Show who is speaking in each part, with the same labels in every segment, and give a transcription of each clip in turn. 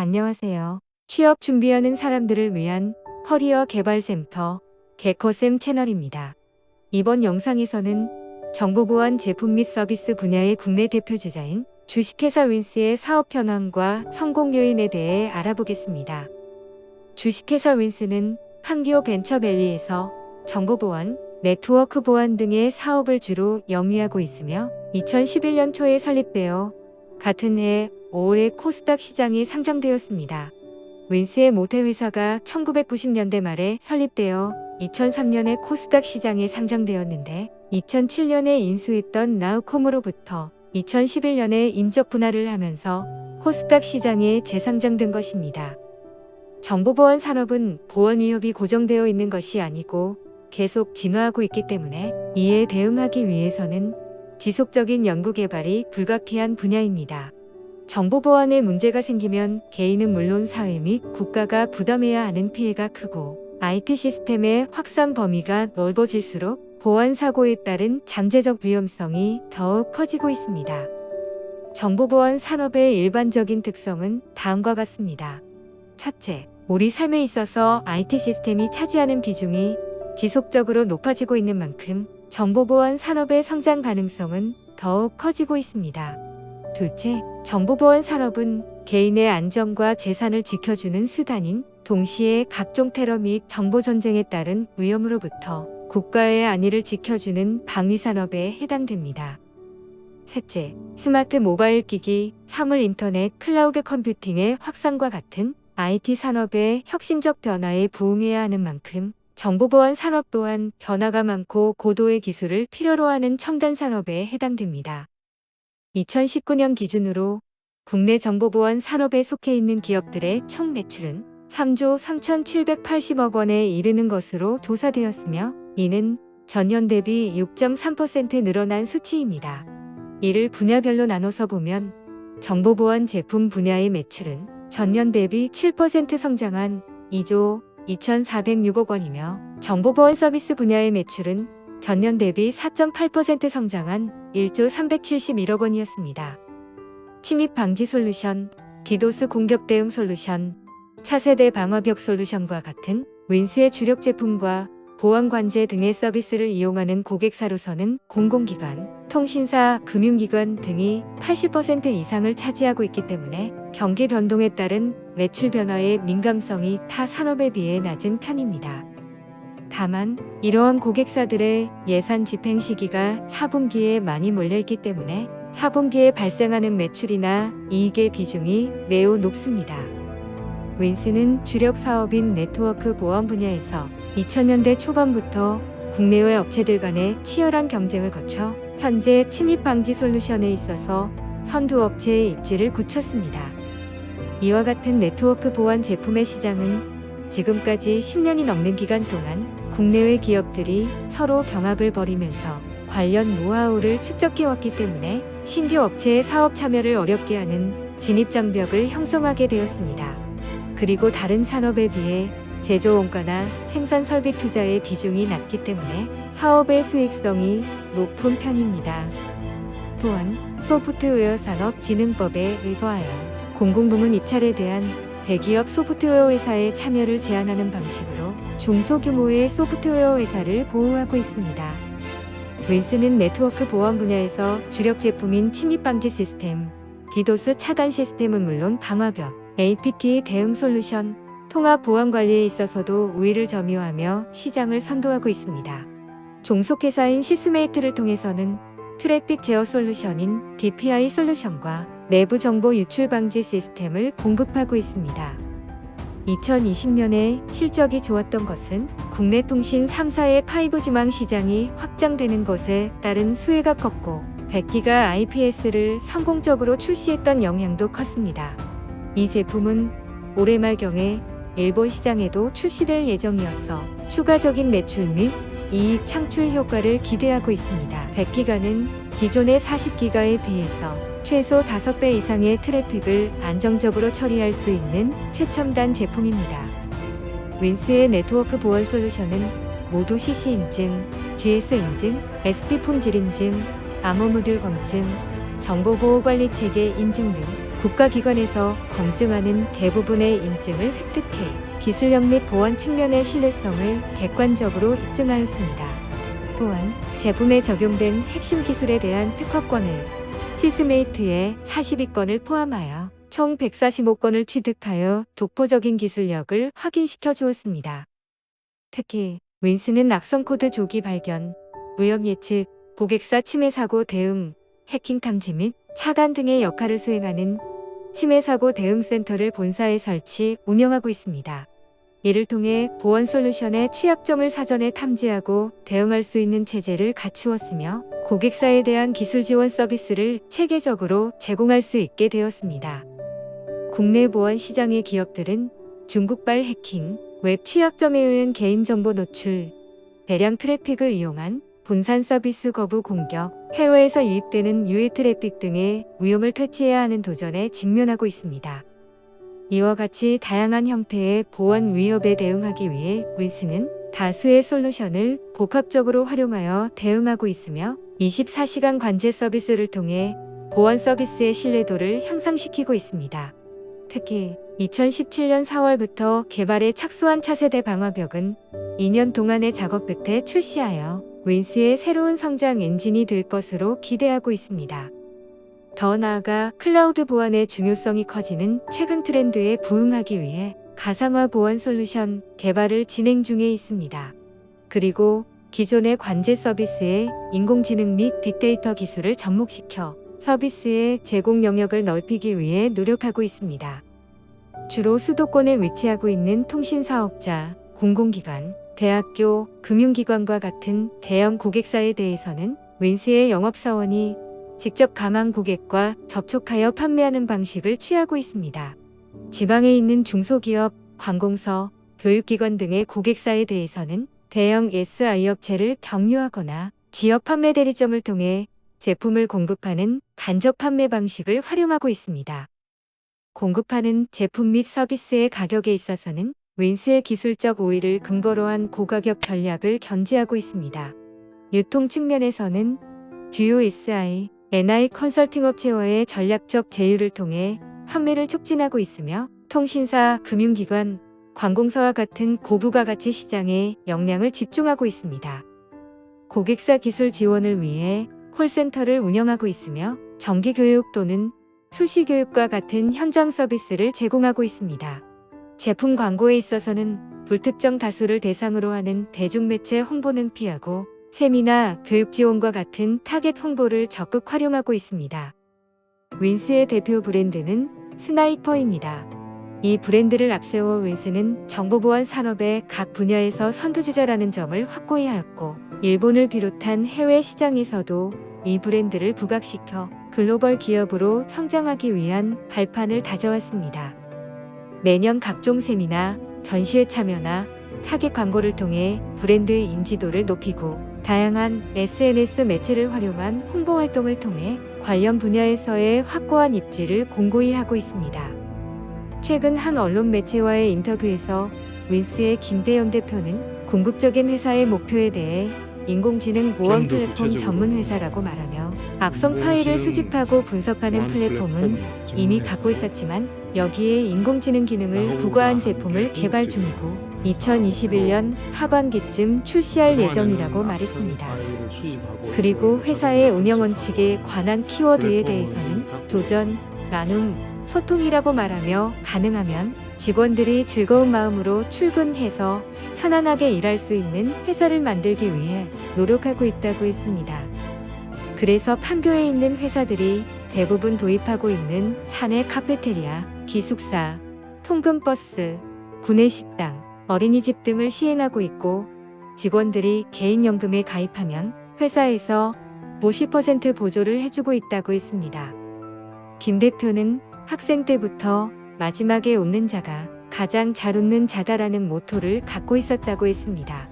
Speaker 1: 안녕하세요. 취업 준비하는 사람들을 위한 커리어 개발 센터 개커쌤 채널입니다. 이번 영상에서는 정보보안 제품 및 서비스 분야의 국내 대표 주자인 주식회사 윈스의 사업 현황과 성공 요인에 대해 알아보겠습니다. 주식회사 윈스는 판기호 벤처밸리에서 정보보안, 네트워크 보안 등의 사업을 주로 영위하고 있으며 2011년 초에 설립되어 같은 해 5월에 코스닥 시장에 상장되었습니다. 윈스의 모태 회사가 1990년대 말에 설립되어 2003년에 코스닥 시장에 상장되었는데 2007년에 인수했던 나우콤으로부터 2011년에 인적 분할을 하면서 코스닥 시장에 재상장된 것입니다. 정보보안 산업은 보안 위협이 고정되어 있는 것이 아니고 계속 진화하고 있기 때문에 이에 대응하기 위해서는 지속적인 연구 개발이 불가피한 분야입니다. 정보보안에 문제가 생기면 개인은 물론 사회 및 국가가 부담해야 하는 피해가 크고 IT 시스템의 확산 범위가 넓어질수록 보안 사고에 따른 잠재적 위험성이 더욱 커지고 있습니다. 정보보안 산업의 일반적인 특성은 다음과 같습니다. 첫째, 우리 삶에 있어서 IT 시스템이 차지하는 비중이 지속적으로 높아지고 있는 만큼 정보보안 산업의 성장 가능성은 더욱 커지고 있습니다. 둘째, 정보보안 산업은 개인의 안전과 재산을 지켜주는 수단인 동시에 각종 테러 및 정보 전쟁에 따른 위험으로부터 국가의 안위를 지켜주는 방위산업에 해당됩니다. 셋째, 스마트 모바일 기기, 사물 인터넷, 클라우드 컴퓨팅의 확산과 같은 IT 산업의 혁신적 변화에 부응해야 하는 만큼 정보보안 산업 또한 변화가 많고 고도의 기술을 필요로 하는 첨단 산업에 해당됩니다. 2019년 기준으로 국내 정보보안 산업에 속해 있는 기업들의 총 매출은 3조 3,780억 원에 이르는 것으로 조사되었으며 이는 전년 대비 6.3% 늘어난 수치입니다. 이를 분야별로 나눠서 보면 정보보안 제품 분야의 매출은 전년 대비 7% 성장한 2조 2,406억 원이며 정보보안 서비스 분야의 매출은 전년 대비 4.8% 성장한 1조 371억 원이었습니다. 침입 방지 솔루션, 디도스 공격 대응 솔루션, 차세대 방어벽 솔루션과 같은 윈스의 주력 제품과 보안 관제 등의 서비스를 이용하는 고객사로서는 공공기관, 통신사, 금융기관 등이 80% 이상을 차지하고 있기 때문에 경기 변동에 따른 매출 변화의 민감성이 타 산업에 비해 낮은 편입니다. 다만 이러한 고객사들의 예산 집행 시기가 4분기에 많이 몰려있기 때문에 4분기에 발생하는 매출이나 이익의 비중이 매우 높습니다. 윈스는 주력 사업인 네트워크 보안 분야에서 2000년대 초반부터 국내외 업체들 간의 치열한 경쟁을 거쳐 현재 침입 방지 솔루션에 있어서 선두 업체의 입지를 굳혔습니다. 이와 같은 네트워크 보안 제품의 시장은 지금까지 10년이 넘는 기간 동안 국내외 기업들이 서로 경합을 벌이면서 관련 노하우를 축적해왔기 때문에 신규 업체의 사업 참여를 어렵게 하는 진입 장벽을 형성하게 되었습니다. 그리고 다른 산업에 비해 제조 원가나 생산 설비 투자의 비중이 낮기 때문에 사업의 수익성이 높은 편입니다. 또한 소프트웨어 산업 진흥법에 의거하여 공공부문 입찰에 대한 대기업 소프트웨어 회사의 참여를 제한하는 방식으로 중소규모의 소프트웨어 회사를 보호하고 있습니다. 윈스는 네트워크 보안 분야에서 주력 제품인 침입 방지 시스템, 디도스 차단 시스템은 물론 방화벽, APT 대응 솔루션, 통합 보안 관리에 있어서도 우위를 점유하며 시장을 선도하고 있습니다. 종속회사인 시스메이트를 통해서는 트래픽 제어 솔루션인 DPI 솔루션과 내부 정보 유출 방지 시스템을 공급하고 있습니다. 2020년에 실적이 좋았던 것은 국내 통신 3사의 5G망 시장이 확장되는 것에 따른 수혜가 컸고 100기가 IPS를 성공적으로 출시했던 영향도 컸습니다. 이 제품은 올해 말경에 일본 시장에도 출시될 예정이어서 추가적인 매출 및 이익 창출 효과를 기대하고 있습니다. 100기가는 기존의 40기가에 비해서 최소 5배 이상의 트래픽을 안정적으로 처리할 수 있는 최첨단 제품입니다. 윈스의 네트워크 보안 솔루션은 모두 CC 인증, GS 인증, SP 품질 인증, 암호 모듈 검증, 정보 보호 관리 체계 인증 등 국가기관에서 검증하는 대부분의 인증을 획득해 기술력 및 보안 측면의 신뢰성을 객관적으로 입증하였습니다. 또한 제품에 적용된 핵심 기술에 대한 특허권을 시스메이트의 42건을 포함하여 총 145건을 취득하여 독보적인 기술력을 확인시켜 주었습니다. 특히 윈스는 악성 코드 조기 발견, 위험 예측, 고객사 침해 사고 대응, 해킹 탐지 및 차단 등의 역할을 수행하는 침해 사고 대응 센터를 본사에 설치, 운영하고 있습니다. 이를 통해 보안 솔루션의 취약점을 사전에 탐지하고 대응할 수 있는 체제를 갖추었으며 고객사에 대한 기술 지원 서비스를 체계적으로 제공할 수 있게 되었습니다. 국내 보안 시장의 기업들은 중국발 해킹, 웹 취약점에 의한 개인정보 노출, 대량 트래픽을 이용한 분산 서비스 거부 공격, 해외에서 유입되는 유해 트래픽 등의 위험을 퇴치해야 하는 도전에 직면하고 있습니다. 이와 같이 다양한 형태의 보안 위협에 대응하기 위해 윈스는 다수의 솔루션을 복합적으로 활용하여 대응하고 있으며 24시간 관제 서비스를 통해 보안 서비스의 신뢰도를 향상시키고 있습니다. 특히 2017년 4월부터 개발에 착수한 차세대 방화벽은 2년 동안의 작업 끝에 출시하여 윈스의 새로운 성장 엔진이 될 것으로 기대하고 있습니다. 더 나아가 클라우드 보안의 중요성이 커지는 최근 트렌드에 부응하기 위해 가상화 보안 솔루션 개발을 진행 중에 있습니다. 그리고 기존의 관제 서비스에 인공지능 및 빅데이터 기술을 접목시켜 서비스의 제공 영역을 넓히기 위해 노력하고 있습니다. 주로 수도권에 위치하고 있는 통신 사업자, 공공기관, 대학교, 금융기관과 같은 대형 고객사에 대해서는 윈스의 영업사원이 직접 가망 고객과 접촉하여 판매하는 방식을 취하고 있습니다. 지방에 있는 중소기업, 관공서, 교육기관 등의 고객사에 대해서는 대형 SI 업체를 경유하거나 지역 판매 대리점을 통해 제품을 공급하는 간접 판매 방식을 활용하고 있습니다. 공급하는 제품 및 서비스의 가격에 있어서는 윈스의 기술적 우위를 근거로 한 고가격 전략을 견지하고 있습니다. 유통 측면에서는 주요 SI, NI 컨설팅 업체와의 전략적 제휴를 통해 판매를 촉진하고 있으며 통신사, 금융기관, 관공서와 같은 고부가 가치 시장에 역량을 집중하고 있습니다. 고객사 기술 지원을 위해 콜센터를 운영하고 있으며 정기교육 또는 수시교육과 같은 현장 서비스를 제공하고 있습니다. 제품 광고에 있어서는 불특정 다수를 대상으로 하는 대중매체 홍보는 피하고 세미나 교육 지원과 같은 타겟 홍보를 적극 활용하고 있습니다. 윈스의 대표 브랜드는 스나이퍼입니다. 이 브랜드를 앞세워 윈스는 정보보안 산업의 각 분야에서 선두주자라는 점을 확고히 하였고 일본을 비롯한 해외 시장에서도 이 브랜드를 부각시켜 글로벌 기업으로 성장하기 위한 발판을 다져왔습니다. 매년 각종 세미나, 전시회 참여나 타겟 광고를 통해 브랜드의 인지도를 높이고 다양한 SNS 매체를 활용한 홍보 활동을 통해 관련 분야에서의 확고한 입지를 공고히 하고 있습니다. 최근 한 언론 매체와의 인터뷰에서 윈스의 김대현 대표는 궁극적인 회사의 목표에 대해 인공지능 보안
Speaker 2: 좀더
Speaker 1: 플랫폼. 전문 회사라고 말하며 악성
Speaker 2: 네,
Speaker 1: 파일을 수집하고 분석하는 플랫폼은
Speaker 2: 플랫폼
Speaker 1: 이미 갖고 있었지만 여기에 인공지능 기능을 부과한 제품을
Speaker 2: 게
Speaker 1: 개발. 중이고 2021년 하반기쯤 출시할 예정이라고 말했습니다. 그리고 회사의 운영 원칙에 관한 키워드에 대해서는 도전, 나눔, 소통이라고 말하며 가능하면 직원들이 즐거운 마음으로 출근해서 편안하게 일할 수 있는 회사를 만들기 위해 노력하고 있다고 했습니다. 그래서 판교에 있는 회사들이 대부분 도입하고 있는 사내 카페테리아, 기숙사, 통근버스, 구내식당, 어린이집 등을 시행하고 있고 직원들이 개인연금에 가입하면 회사에서 50% 보조를 해주고 있다고 했습니다. 김 대표는 학생 때부터 마지막에 웃는 자가 가장 잘 웃는 자다라는 모토를 갖고 있었다고 했습니다.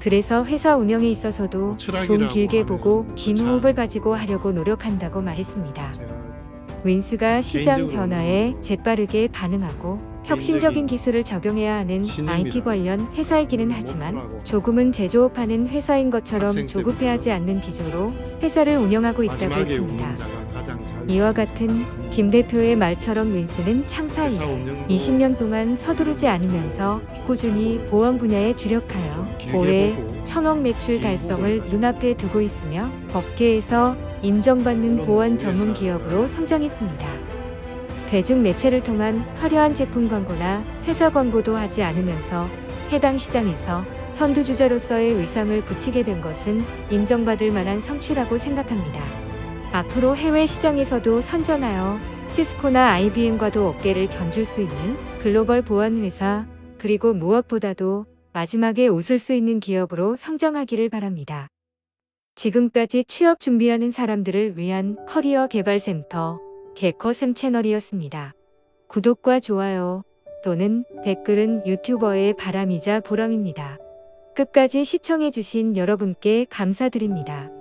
Speaker 1: 그래서 회사 운영에 있어서도 좀 길게 보고
Speaker 2: 긴참
Speaker 1: 호흡을 가지고 하려고 노력한다고 말했습니다. 윈스가 시장
Speaker 2: 개인적으로
Speaker 1: 변화에 재빠르게 반응하고 혁신적인 기술을 적용해야 하는 IT 관련 회사이기는 하지만 조금은 제조업하는 회사인 것처럼
Speaker 2: 학생
Speaker 1: 조급해하지 않는 기조로 회사를 운영하고 있다고
Speaker 2: 마지막에
Speaker 1: 했습니다.
Speaker 2: 웃는 자가
Speaker 1: 이와 같은 김 대표의 말처럼 윈스는 창사 이래 20년 동안 서두르지 않으면서 꾸준히 보안 분야에 주력하여 올해 천억 매출 달성을 눈앞에 두고 있으며 업계에서 인정받는 보안 전문 기업으로 성장했습니다. 대중 매체를 통한 화려한 제품 광고나 회사 광고도 하지 않으면서 해당 시장에서 선두주자로서의 위상을 굳히게 된 것은 인정받을 만한 성취라고 생각합니다. 앞으로 해외 시장에서도 선전하여 시스코나 IBM과도 어깨를 견줄 수 있는 글로벌 보안 회사, 그리고 무엇보다도 마지막에 웃을 수 있는 기업으로 성장하기를 바랍니다. 지금까지 취업 준비하는 사람들을 위한 커리어 개발 센터 개커샘 채널이었습니다. 구독과 좋아요 또는 댓글은 유튜버의 바람이자 보람입니다. 끝까지 시청해주신 여러분께 감사드립니다.